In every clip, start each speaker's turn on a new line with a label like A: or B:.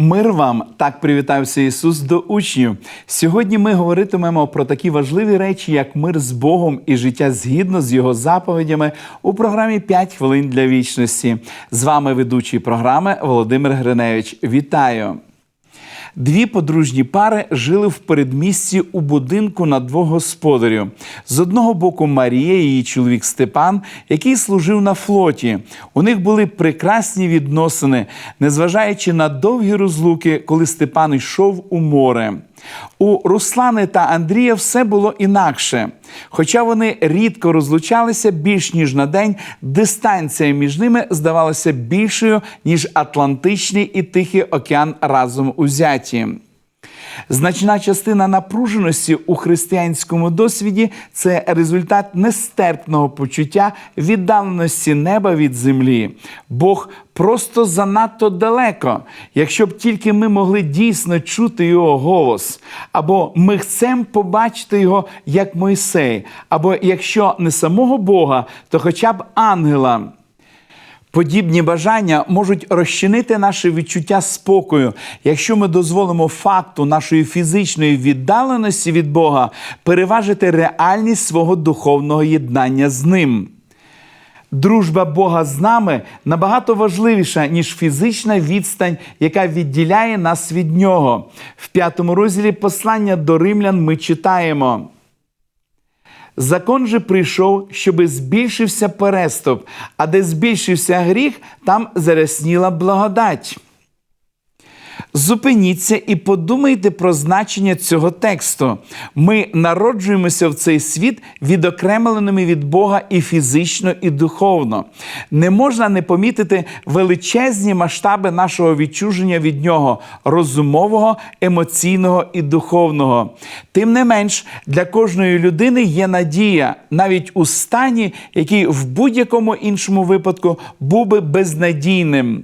A: Мир вам так привітався Ісус до учнів. Сьогодні ми говоритимемо про такі важливі речі, як мир з Богом і життя згідно з Його заповідями у програмі «5 хвилин для вічності. З вами ведучий програми Володимир Гриневич. Вітаю! Дві подружні пари жили в передмісті у будинку на двох господарів. З одного боку Марія, і її чоловік Степан, який служив на флоті. У них були прекрасні відносини, незважаючи на довгі розлуки, коли Степан йшов у море. У Руслани та Андрія все було інакше. Хоча вони рідко розлучалися більш ніж на день, дистанція між ними здавалася більшою, ніж Атлантичний і Тихий океан разом узяті. Значна частина напруженості у християнському досвіді це результат нестерпного почуття віддаленості неба від землі. Бог просто занадто далеко, якщо б тільки ми могли дійсно чути його голос, або ми хочемо побачити його як Мойсей, або якщо не самого Бога, то хоча б ангела. Подібні бажання можуть розчинити наше відчуття спокою, якщо ми дозволимо факту нашої фізичної віддаленості від Бога переважити реальність свого духовного єднання з ним. Дружба Бога з нами набагато важливіша, ніж фізична відстань, яка відділяє нас від Нього. В п'ятому розділі послання до римлян ми читаємо. Закон же прийшов, щоби збільшився переступ, а де збільшився гріх, там зарясніла благодать. Зупиніться і подумайте про значення цього тексту. Ми народжуємося в цей світ відокремленими від Бога і фізично, і духовно. Не можна не помітити величезні масштаби нашого відчуження від нього розумового, емоційного і духовного. Тим не менш, для кожної людини є надія, навіть у стані, який в будь-якому іншому випадку був би безнадійним.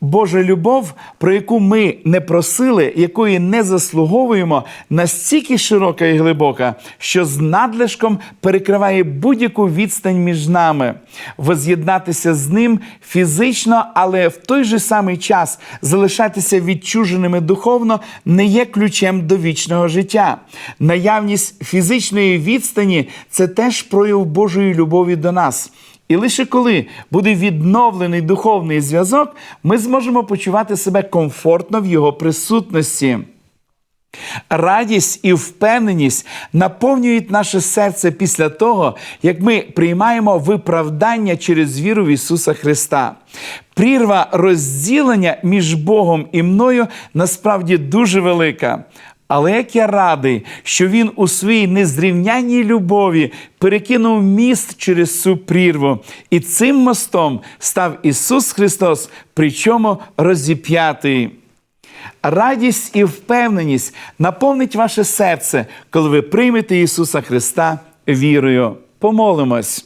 A: Божа любов, про яку ми не просили, якої не заслуговуємо, настільки широка і глибока, що з надлишком перекриває будь-яку відстань між нами. Воз'єднатися з ним фізично, але в той же самий час залишатися відчуженими духовно не є ключем до вічного життя. Наявність фізичної відстані це теж прояв Божої любові до нас. І лише коли буде відновлений духовний зв'язок, ми зможемо почувати себе комфортно в його присутності. Радість і впевненість наповнюють наше серце після того, як ми приймаємо виправдання через віру в Ісуса Христа. Прірва розділення між Богом і мною насправді дуже велика. Але як я радий, що він у своїй незрівнянній любові перекинув міст через цю прірву, і цим мостом став Ісус Христос, причому розіп'ятий. Радість і впевненість наповнить ваше серце, коли ви приймете Ісуса Христа вірою. Помолимось.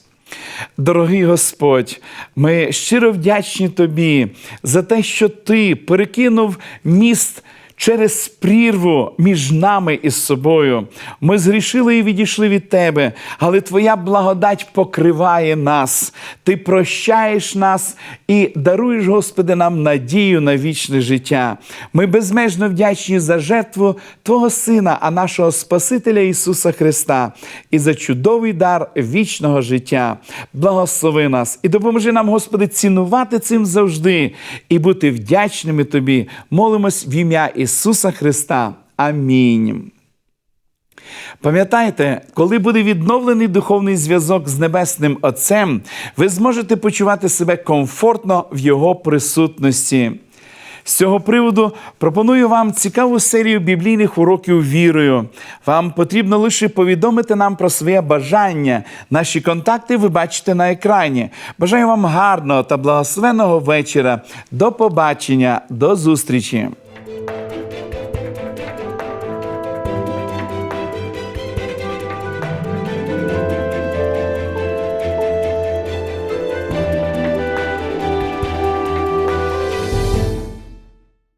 A: Дорогий Господь, ми щиро вдячні Тобі за те, що Ти перекинув міст через прірву між нами і собою. Ми згрішили і відійшли від Тебе, але Твоя благодать покриває нас. Ти прощаєш нас і даруєш, Господи, нам надію на вічне життя. Ми безмежно вдячні за жертву Твого Сина, а нашого Спасителя Ісуса Христа, і за чудовий дар вічного життя. Благослови нас і допоможи нам, Господи, цінувати цим завжди і бути вдячними Тобі. Молимось в ім'я Ісуса Христа. Амінь. Пам'ятайте, коли буде відновлений духовний зв'язок з Небесним Отцем, ви зможете почувати себе комфортно в Його присутності. З цього приводу пропоную вам цікаву серію біблійних уроків вірою. Вам потрібно лише повідомити нам про своє бажання. Наші контакти ви бачите на екрані. Бажаю вам гарного та благословеного вечора. До побачення, до зустрічі!